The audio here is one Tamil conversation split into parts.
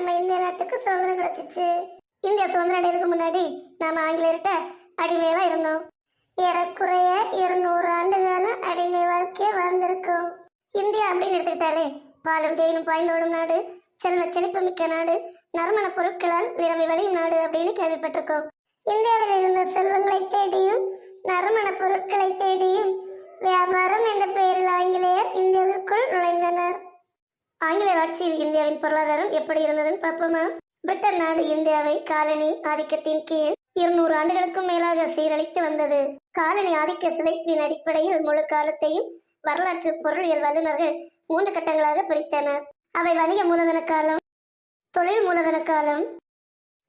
நம்ம இந்திய நாட்டுக்கு சுதந்திரம் கிடைச்சிச்சு. இந்தியா சுதந்திரம் அடையிறதுக்கு முன்னாடி நாம ஆங்கிலேயர்கிட்ட அடிமையாக இருந்தோம். ஏறக்குறைய இருநூறு ஆண்டு காலம் அடிமை வாழ்க்கையை வாழ்ந்திருக்கோம். இந்தியா அப்படின்னு எடுத்துக்கிட்டாலே பாலும் தேனும் பாய்ந்தோடும் நாடு செல்வ செழிப்பு மிக்க நாடு நறுமண பொருட்களால் நிரம்பி வழியும் நாடு அப்படின்னு கேள்விப்பட்டிருக்கோம். இந்தியாவில் இருந்த செல்வங்களை தேடியும் நறுமண பொருட்களை தேடி ஆட்சியில் இந்தியாவின் பொருளாதாரம் எப்படி இருந்ததுன்னு பார்ப்போமா? பிரிட்டன் நாடு இந்தியாவை காலனி ஆதிக்கத்தின் கீழ் இருநூறு ஆண்டுகளுக்கும் மேலாக சீரழித்து வந்தது. காலனி ஆதிக்க சிதைப்பின் அடிப்படையில் முழு காலத்தையும் வரலாற்று பொருளியல் வல்லுநர்கள் மூன்று கட்டங்களாக பிரித்தனர். அவை வணிக மூலதன காலம் தொழில் மூலதன காலம்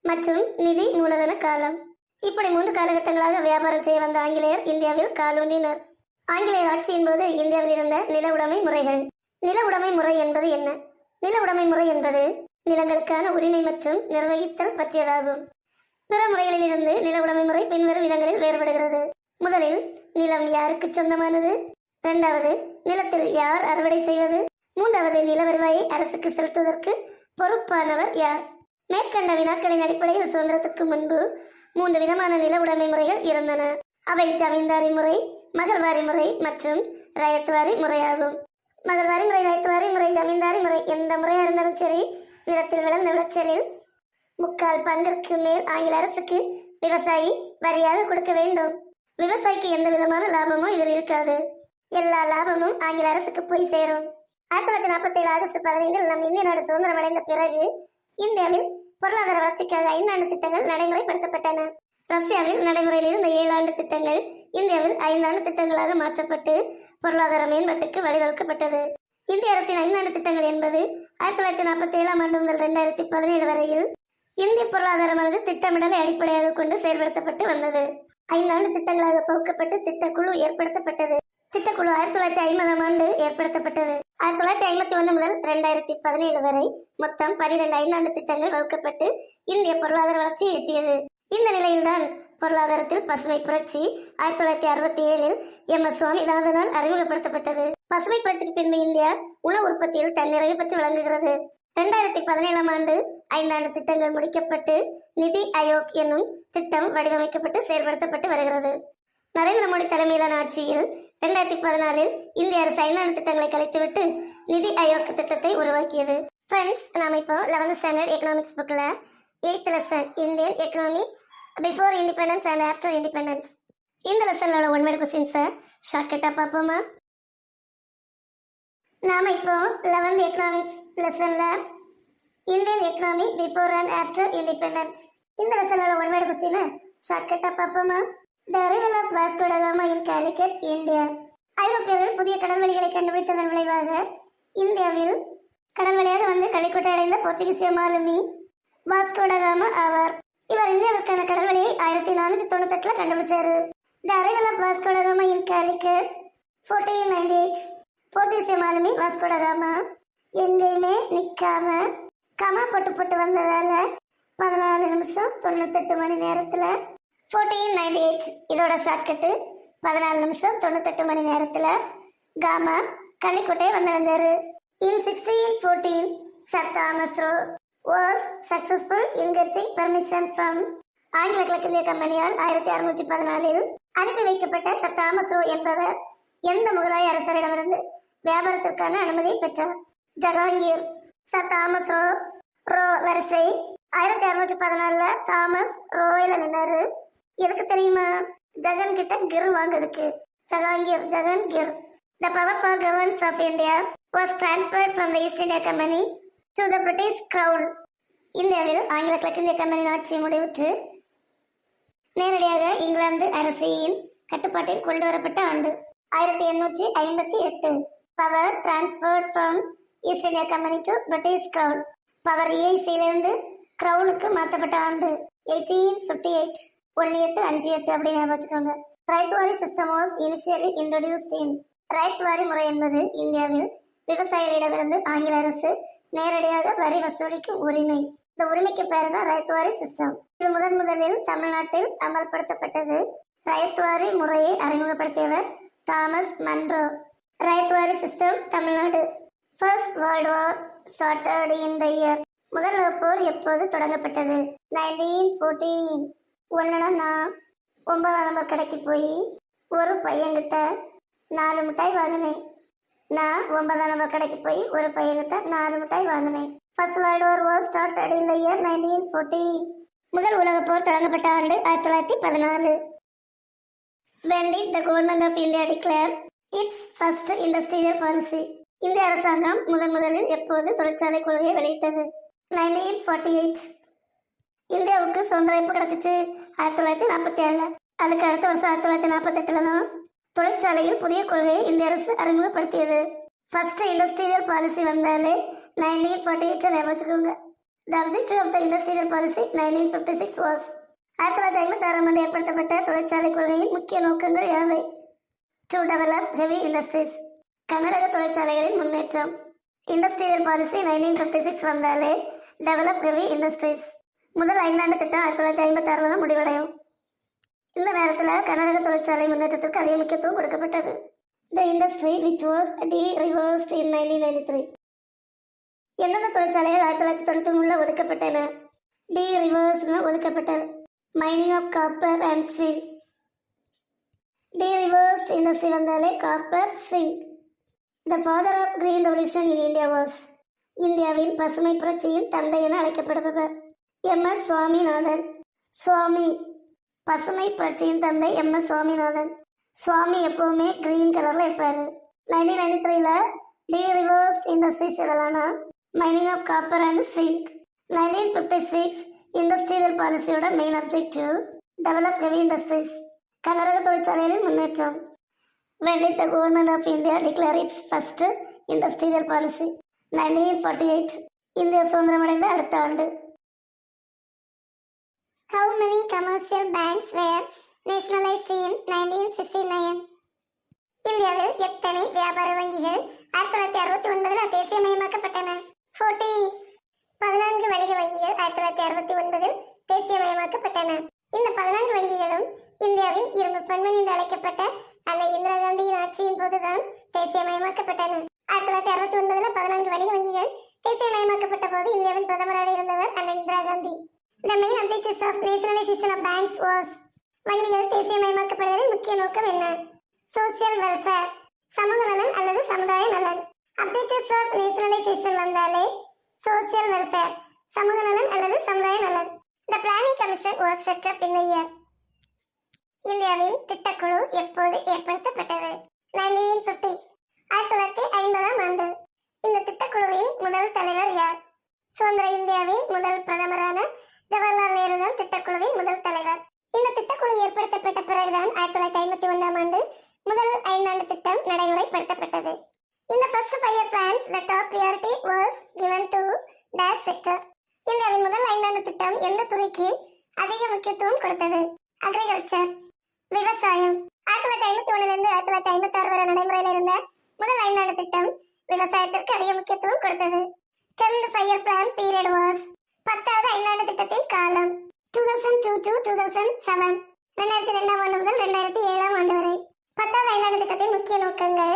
மற்றும் நிதி மூலதன காலம். இப்படி மூன்று காலகட்டங்களாக வியாபாரம் செய்ய வந்த ஆங்கிலேயர் இந்தியாவில் காலூன்றினர். ஆங்கிலேயர் ஆட்சியின் போது இந்தியாவில் இருந்த நில உடைமை முறைகள். நில உடைமை முறை என்பது என்ன? நில உடைமை முறை என்பது நிலங்களுக்கான உரிமை மற்றும் நிர்வகித்தல் பற்றியதாகும். பிற முறைகளிலிருந்து நில உடைமை முறை பின்வரும் விதங்களில் வேறுபடுகிறது. முதலில் நிலம் யாருக்கு சொந்தமானது? இரண்டாவது நிலத்தில் யார் அறுவடை செய்வது? மூன்றாவது நில வருவாயை அரசுக்கு செலுத்துவதற்கு பொறுப்பானவர் யார்? மேற்கண்ட வினாக்களின் அடிப்படையில் சுதந்திரத்துக்கு முன்பு மூன்று விதமான நில உடைமை முறைகள் இருந்தன. அவை ஜமீன்தாரி முறை மகள்வாரி முறை மற்றும் ரயத்வாரி முறையாகும். மகள்வாரி முறை ரயத்வாரி முறை ஜமீன்தாரி முறை எந்த முறையா இருந்தாலும் சரி நிலத்தில் விளைந்த விளைச்சலில் முக்கால் பங்கிற்கு மேல் ஆங்கில அரசுக்கு விவசாயி வரியாக கொடுக்க வேண்டும். விவசாயிக்கு எந்த விதமான லாபமும் இதில் இருக்காது. எல்லா லாபமும் ஆங்கில அரசுக்கு போய் சேரும். ஆயிரத்தி தொள்ளாயிரத்தி நாற்பத்தி ஏழு ஆகஸ்ட் பதினைந்தில் நம் இந்திய நாடு சுதந்திரம் அடைந்த பிறகு இந்தியாவில் பொருளாதார வளர்ச்சிக்காக ஐந்தாண்டு திட்டங்கள் நடைமுறைப்படுத்தப்பட்டன. ரஷ்யாவில் நடைமுறையில் இருந்த ஏழு ஆண்டு திட்டங்கள் இந்தியாவில் ஐந்தாண்டு திட்டங்களாக மாற்றப்பட்டு பொருளாதார மேம்பாட்டுக்கு வழிவகுக்கப்பட்டது. இந்திய அரசின் ஐந்தாண்டு திட்டங்கள் என்பது ஆயிரத்தி தொள்ளாயிரத்தி நாற்பத்தி ஏழாம் ஆண்டு முதல் ரெண்டாயிரத்தி பதினேழு வரையில் இந்திய பொருளாதாரமானது திட்டமிடலை அடிப்படையாக கொண்டு செயல்படுத்தப்பட்டு வந்தது. ஐந்தாண்டு திட்டங்களாக பகுக்கப்பட்டு திட்டக்குழு ஏற்படுத்தப்பட்டது. திட்டக்குழு ஆயிரத்தி தொள்ளாயிரத்தி ஐம்பதாம் ஆண்டு ஏற்படுத்தப்பட்டது. ஆயிரத்தி தொள்ளாயிரத்தி ஐம்பத்தி ஒன்று முதல் ரெண்டாயிரத்தி பதினேழு வரை மொத்தம் பனிரெண்டு ஐந்தாண்டு திட்டங்கள் வகுக்கப்பட்டு இந்திய பொருளாதார வளர்ச்சியை எட்டியது. இந்த நிலையில்தான் பொருளாதாரத்தில் பசுமை புரட்சி ஆயிரத்தி தொள்ளாயிரத்தி அறுபத்தி ஏழில் எம் எஸ் சுவாமிநாதனால் அறிமுகப்படுத்தப்பட்டது. பசுமை புரட்சிக்கு பின்பு இந்தியா உணவு உற்பத்தியில் தன்னிறைவு பெற்று விளங்குகிறது. இரண்டாயிரத்தி பதினேழாம் ஆண்டு ஐந்தாண்டு திட்டங்கள் முடிக்கப்பட்டு நிதி ஆயோக் என்னும் திட்டம் வடிவமைக்கப்பட்டு செயல்படுத்தப்பட்டு வருகிறது. நரேந்திர மோடி தலைமையிலான ஆட்சியில் ரெண்டாயிரத்தி பதினாலில் இந்திய அரசு ஐந்தாண்டு திட்டங்களை கலைத்துவிட்டு நிதி ஆயோக் திட்டத்தை உருவாக்கியது. ஃப்ரெண்ட்ஸ் நாம இப்போ லெவன்த் ஸ்டாண்டர்ட் எக்கனாமிக்ஸ் புக்கில் eighth lesson Indian economy before independence and after independence இந்த லெசனோட ஒன் வேர்ட் கொஸ்டின்ஸை ஷார்ட்கட்டாக பார்ப்போமா? நாம் இப்போ லெவன்த் எக்கனாமிக்ஸ் லெசனில் Indian economy before and after independence இந்த லெசனோட ஒன் வேர்டு கொஸ்டினை ஷார்ட்கட்டாக பார்ப்போமா? The arrival of Vasco da Gama in Calicut India ஐரோப்பியர்கள் புதிய கடல்வெளிகளை கண்டுபிடித்ததன் விளைவாக இந்தியாவில் கடல் வழியாக வந்து களிக்கோட்டை அடைந்த போர்ச்சுகீசிய மாலுமி வாஸ்கோடகாமா ஆவார். இவர் இந்தியாவுக்கான கடல் வழியை ஆயிரத்தி நானூற்றி தொண்ணூத்தெட்டில் கண்டுபிடிச்சாரு. The arrival of in Calicut fourteen ninety eight போர்ச்சுகீசிய மாலுமி வாஸ்கோடகாமா எங்கேயுமே நிற்காம கமா போட்டு போட்டு வந்ததால பதினாலு நிமிஷம் தொண்ணூத்தெட்டு மணி நேரத்தில் ஃபோர்டீன் நைன்டி எயிட் இதோட ஷார்ட்கட்டு பதினாலு நிமிஷம் தொண்ணூத்தெட்டு மணி நேரத்தில் காமா கள்ளிக்கோட்டையை வந்தடைஞ்சாரு in sixteen fourteen sir Thomas Roe was successful in getting permission from ஆங்கில கிழக்கிந்திய கம்பெனியால் ஆயிரத்தி அறுநூற்றி பதினாலில் அனுப்பி வைக்கப்பட்ட சர் தாமஸ் ரோ என்பவர் எந்த முகலாய அரசரிடமிருந்து வியாபாரத்திற்கான அனுமதியை பெற்றார்? Jahangir sir Thomas Roe Roe வரிசை ஆயிரத்தி அறுநூற்றி பதினாலுல தாமஸ் ரோயில நின்னாரு. எதுக்கு தெரியுமா? ஜகன் கிட்ட கிர் வாங்குறதுக்கு. Jahangir Jahangir. The power for governance of India was transferred from the East India Company to the British Crown இந்தியாவில் ஆங்கில கிழக்கிந்திய கம்பெனி ஆட்சி முடிவுற்று நேரடியாக இங்கிலாந்து அரசியின் கட்டுப்பாட்டில் கொண்டு வரப்பட்ட ஆண்டு. ஆயிரத்தி எண்ணூற்றி ஐம்பத்தி எட்டு. Power transferred from East India Company to British Crown power ஏஐசியிலிருந்து கிரவுனுக்கு மாற்றப்பட்ட ஆண்டு. எயிட்டீன் ஃபிஃப்டி எயிட் ஒன்று எட்டு அஞ்சு எட்டு அப்படின்னு வச்சுக்கோங்க. Ryotwari system was initially introduced in ryotwari முறை என்பது இந்தியாவில் விவசாயிகளிடமிருந்து ஆங்கில அரசு நேரடியாக வரி வசூலிக்கும் உரிமை. இந்த உரிமைக்கு பெயர் தான் ரயத்துவாரி சிஸ்டம் இது முதன் முதலில் தமிழ்நாட்டில் அமல்படுத்தப்பட்டது. ரயத்துவாரி முறையை அறிமுகப்படுத்தியவர் Thomas Munro ryotwari system Tamil Nadu. First world war started in the year முதல் போர் எப்போது தொடங்கப்பட்டது? நைன்டீன் ஃபோர்டீன் ஒன்றுனா நான் ஒன்பதாம் நம்பர் கடைக்கு போய் ஒரு பையன்கிட்ட நாலு மிட்டாய் வாங்கினேன். நான் ஒன்பதாம் நம்பர் கடைக்கு போய் ஒரு பையன்கிட்ட நாலு மிட்டாய் வாங்கினேன். First world war was start in the year nineteen forty முதல் உலகப் போர் தொடங்கப்பட்ட ஆண்டு ஆயிரத்தி தொள்ளாயிரத்தி பதினாலு when did the government of India declare its first industrial policy இந்திய அரசாங்கம் முதன் முதலில் எப்போது தொழிற்சாலை கொள்கையை வெளியிட்டது? நைன்டீன் ஃபார்ட்டி எயிட் இந்தியாவுக்கு சுதந்திரம் எப்போ கிடச்சிச்சு? ஆயிரத்தி தொள்ளாயிரத்தி நாற்பத்தி ஏழில். அதுக்கு அடுத்த வருஷம் ஆயிரத்தி தொள்ளாயிரத்தி நாற்பத்தெட்டில் தான் தொழிற்சாலையில் புதிய கொள்கையை இந்திய அரசு அறிமுகப்படுத்தியது. ஃபர்ஸ்ட் இண்டஸ்ட்ரியல் பாலிசி வந்தாலே நைன்டீன் ஃபார்ட்டி எயிட் ஞாபகம் வச்சுக்கோங்க the objective of the industrial policy nineteen fifty six was ஆயிரத்தி தொள்ளாயிரத்தி ஐம்பத்தி ஆறாம் ஆண்டு ஏற்படுத்தப்பட்ட தொழிற்சாலை கொள்கையின் முக்கிய நோக்கங்கள் யாவை? டு டெவலப் ஹெவி இண்டஸ்ட்ரீஸ் கனரக தொழிற்சாலைகளின் முன்னேற்றம். Industrial policy nineteen fifty six வந்தாலே டெவலப் ஹெவி இண்டஸ்ட்ரீஸ் முதல் ஐந்தாண்டு திட்டம் ஆயிரத்தி தொள்ளாயிரத்தி ஐம்பத்தி ஆறில் தான் முடிவடையும். இந்த நேரத்தில் கனரக தொழிற்சாலை முன்னேற்றத்திற்கு அதிக முக்கியத்துவம் கொடுக்கப்பட்டது. The industry which was dereserved in nineteen ninety three எந்தெந்த தொழிற்சாலைகள் ஆயிரத்தி தொள்ளாயிரத்தி தொண்ணூற்றி மூணில் ஒதுக்கப்பட்டன? டி ரிவர்ஸ்னு ஒதுக்கப்பட்டது. Mining of copper and zinc dereserved industry வந்தாலே copper zinc the father of green revolution in India was இந்தியாவின் பசுமை புரட்சியின் தந்தை என அழைக்கப்படுபவர். எம் எஸ் சுவாமிநாதன் சுவாமி பசுமை புரட்சியின் தந்தை எம். எஸ். சுவாமிநாதன். சுவாமி எப்பவுமே கிரீன் கலர்ல இருப்பாரு. நைன்டீன் நைன்டி த்ரீல dereserved industries எதலானா mining of copper and zinc nineteen fifty six industrial பாலிசியோட main objective develop heavy industries கனரக தொழிற்சாலைகளின் முன்னேற்றம். When did the government of India declare its first industrial policy? 1948 India சுதந்திரமடைந்த அடுத்த ஆண்டு. How many commercial banks were nationalized in 1969? இந்தியாவில் எத்தனை வியாபார வங்கிகள் ஆயிரத்தி தொள்ளாயிரத்தி அறுபத்தி ஒன்பதில் தேசியமயமாக்கப்பட்டன ஃபோர்டீன் பதினான்கு வணிக வங்கிகள் ஆயிரத்தி தொள்ளாயிரத்தி அறுபத்தி ஒன்பதில் தேசியமயமாக்கப்பட்டன இந்த பதினான்கு வங்கிகளும் இந்தியாவின் இரும்பு பெண்மணி என்று அழைக்கப்பட்ட அந்த இந்திரா காந்தியின் ஆட்சியின் போதுதான் தேசியமயமாக்கப்பட்டன ஆயிரத்தி தொள்ளாயிரத்தி அறுபத்தி ஒன்பதுல பதினான்கு வணிக வங்கிகள் தேசியமயமாக்கப்பட்ட போது இந்தியாவின் பிரதமராக இருந்தவர் அந்த Indira Gandhi The main objectives of nationalization of banks was வங்கிகள் தேசியமயமாக்கப்படுவதின் முக்கிய நோக்கம் என்ன? சோசியல் வெல்ஃபேர் சமூக நலன் அல்லது சமுதாய நலன். அப்ஜெக்டிவ்ஸ் ஆஃப் நேஷனலைசேஷன் வந்தாலே சோசியல் வெல்ஃபேர் சமூக நலன் அல்லது சமுதாய நலன். The planning commission was set up in year இந்தியாவின் திட்டக்குழு எப்போது ஏற்படுத்தப்பட்டது? நைன்டீன் ஃபிஃப்டி ஆயிரத்தி தொள்ளாயிரத்தி ஐம்பதாம் ஆண்டு. இந்த திட்டக்குழுவின் முதல் தலைவர் யார்? சுதந்திர இந்தியாவின் முதல் பிரதமரான ஜவஹர்லால் நேரு தான் திட்டக்குழுவின் முதல் தலைவர். இந்த திட்டக்குழு ஏற்படுத்தப்பட்ட பிறகுதான் ஆயிரத்தி தொள்ளாயிரத்தி ஐம்பத்தி ஒன்றாம் ஆண்டு முதல் ஐந்தாண்டு திட்டம் நடைமுறைப்படுத்தப்பட்டது. இந்த first five year plans the top priority was given to dash sector இந்தியாவின் முதல் ஐந்தாண்டு திட்டம் எந்த துறைக்கு அதிக முக்கியத்துவம் கொடுத்தது? அக்ரிகல்ச்சர் விவசாயம். ஆயிரத்தி தொள்ளாயிரத்தி ஐம்பத்தி ஒண்ணுல இருந்து ஆயிரத்தி தொள்ளாயிரத்தி ஐம்பத்தி ஆறு வரை நடைமுறையில் இருந்த முதல் ஐந்தாண்டு திட்டம் விவசாயத்திற்கு அதிக முக்கியத்துவம் கொடுத்தது. Tenth five year plan period was பத்தாவது ஐந்தாண்டு திட்டத்தின் காலம். Two thousand two to two thousand seven ரெண்டாயிரத்தி ரெண்டாம் ஆண்டு முதல் ரெண்டாயிரத்தி ஏழாம் ஆண்டு வரை. பத்தாவது ஐந்தாண்டு திட்டத்தின் முக்கிய நோக்கங்கள்.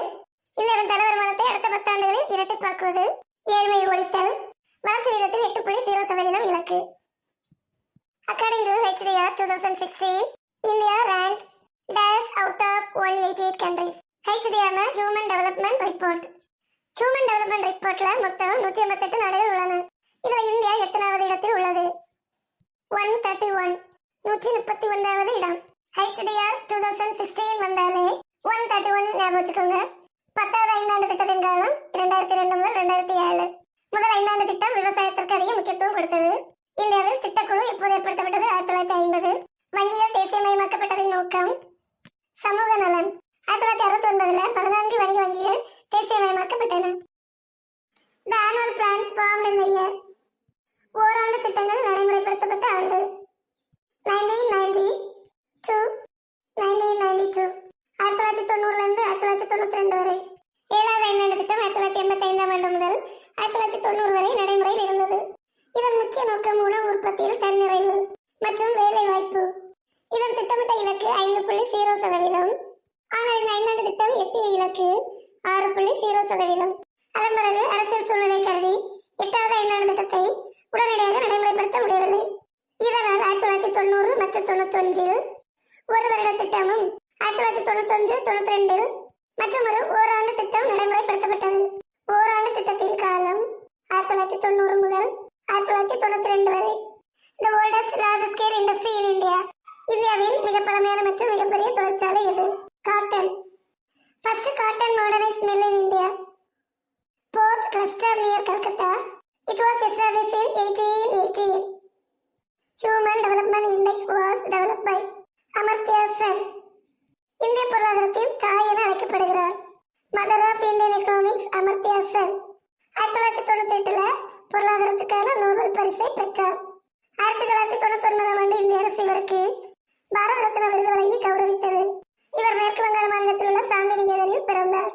இந்தியாவின் தல வருமானத்தை அடுத்த பத்தாண்டுகளில் இரட்டிப்பாக்குவது. ஏழ்மையை ஒழித்தல். வளர்ச்சி வீதத்தின் எட்டு புள்ளி ஜீரோ சதவீதம் இலக்கு. According to HDR two thousand sixteen India rank days out of one eighty eight countries ஹெச்டிஆர்னா human development report human development ரிப்போர்ட்ல மொத்தம் நூற்றி ஐம்பத்தெட்டு நாடுகள் உள்ளன. இதில் இந்தியா எத்தனாவது இடத்தில் உள்ளது? ஒன் தேர்ட்டி ஒன் நூற்றி முப்பத்தி ஒன்றாவது இடம். ஹெச்டிஆர் டூ தௌசண்ட் சிக்ஸ்டீன் வந்தாலே ஒன் தேர்ட்டி ஒன் ஞாபகம் வச்சுக்கோங்க. பத்தாவது ஐந்தாண்டு திட்டத்தின் காலம் இரண்டாயிரத்தி ரெண்டு முதல் ரெண்டாயிரத்தி ஏழு. முதல் ஐந்தாண்டு திட்டம் விவசாயத்திற்கு அதிக முக்கியத்துவம் கொடுத்தது. இந்தியாவில் திட்டக்குழு இப்போது ஏற்படுத்தப்பட்டது ஆயிரத்தி தொள்ளாயிரத்தி ஐம்பது. வங்கிகள் தேசியமயமாக்கப்பட்டதின் நோக்கம் சமூக நலன். ஆயிரத்தி தொள்ளாயிரத்தி அறுபத்தி ஒன்பதுல பதினான்கு வணிக வங்கிகள் தேசியமயமாக்கப்பட்டன. The annual plans formed in the year ஓராண்டு திட்டங்கள் நடைமுறைப்படுத்தப்பட்ட ஆண்டு nineteen ninety two nineteen ninety two ஆயிரத்தி தொள்ளாயிரத்தி தொண்ணூறுல இருந்து ஆயிரத்தி தொள்ளாயிரத்தி தொண்ணூத்தி ரெண்டு வரை ஏழாவது ஐந்தாண்டு திட்டம் ஆயிரத்தி தொள்ளாயிரத்தி எண்பத்தி ஐந்தாம் ஆண்டு முதல் ஆயிரத்தி தொள்ளாயிரத்தி தொண்ணூறு வரை நடைமுறையில் இருந்தது இதன் முக்கிய நோக்கம் உணவு உற்பத்தியில் தன்னிறைவு மற்றும் வேலை வாய்ப்பு இதன் திட்டமிட்ட இலக்கு ஐந்து புள்ளி ஜீரோ சதவீதம். ஆனால் இந்த ஐந்தாண்டு திட்டம் எட்டிய இலக்கு. ஆறு புள்ளி ஜீரோ சதவீதம். அதன் பிறகு அரசியல் சூழ்நிலை கருதி எட்டாவது ஐந்தாண்டு திட்டத்தை உடனடியாக நடைமுறைப்படுத்த முடியவில்லை. இதனால் ஆயிரத்தி தொள்ளாயிரத்தி தொண்ணூறு மற்றும் தொண்ணூத்தி ஒன்றில் ஒரு வருட திட்டமும் ஆயிரத்தி தொள்ளாயிரத்தி தொண்ணூத்தி ஒன்று தொண்ணூத்தி ரெண்டில் மற்றும் ஒரு ஓராண்டு திட்டம் நடைமுறைப்படுத்தப்பட்டது. ஓராண்டு திட்டத்தின் காலம் ஆயிரத்தி தொள்ளாயிரத்தி தொண்ணூறு முதல் ஆயிரத்தி தொள்ளாயிரத்தி தொண்ணூத்தி ரெண்டு வரை The oldest large scale industry in India. இந்தியாவின் மிக பழமையான மற்றும் மிகப்பெரிய தொழிற்சாலை இது cotton. First cotton modernise mill in India port cluster near Calcutta it was establish in 1818 human development index was develop by Amartya Sen இந்திய பொருளாதாரத்தின் தாய் என அழைக்கப்படுகிறார் mother of Indian economics Amartya Sen ஆயிரத்தி தொள்ளாயிரத்தி தொண்ணூத்தி எட்டுல பொருளாதாரத்துக்கான நோபல் பரிசை பெற்றார் ஆயிரத்தி தொள்ளாயிரத்தி தொண்ணூத்தி ஒன்பதாம் ஆண்டு இந்திய அரசு இவருக்கு பாரத ரத்னா விருது வழங்கி கௌரவித்தது இவர் மேற்கு வங்காள மாநிலத்தில் உள்ள சாந்தி நிகேதனில் பிறந்தார்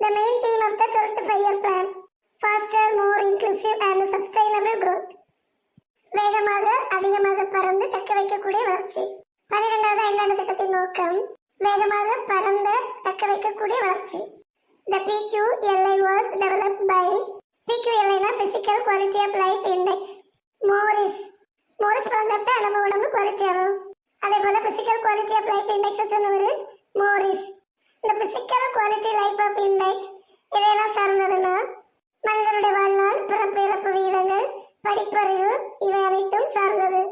The main theme of the 12th five-year plan faster, more inclusive and sustainable growth. வேகமாக அதிகமாக பறந்து தக்க வைக்கக்கூடிய வளர்ச்சி பனிரெண்டாவது ஐந்தாண்டு திட்டத்தின் நோக்கம் வேகமாக பறந்த தக்க வைக்கக்கூடிய வளர்ச்சி. The PQLI was developed by PQLI னா Physical Quality of Life Index. Morris. Morris பழந்தப்ப நம்ம உடம்பு குவாலிட்டி ஆகும். அதே போல physical quality of life index சொன்னவர் மோரிஸ். இந்த physical quality life of index இதையெல்லாம் சார்ந்ததுன்னா மனிதனுடைய வாழ்நாள் பிறப்பு இறப்பு விகிதங்கள் படிப்பறிவு இவை அனைத்தும் சார்ந்தது.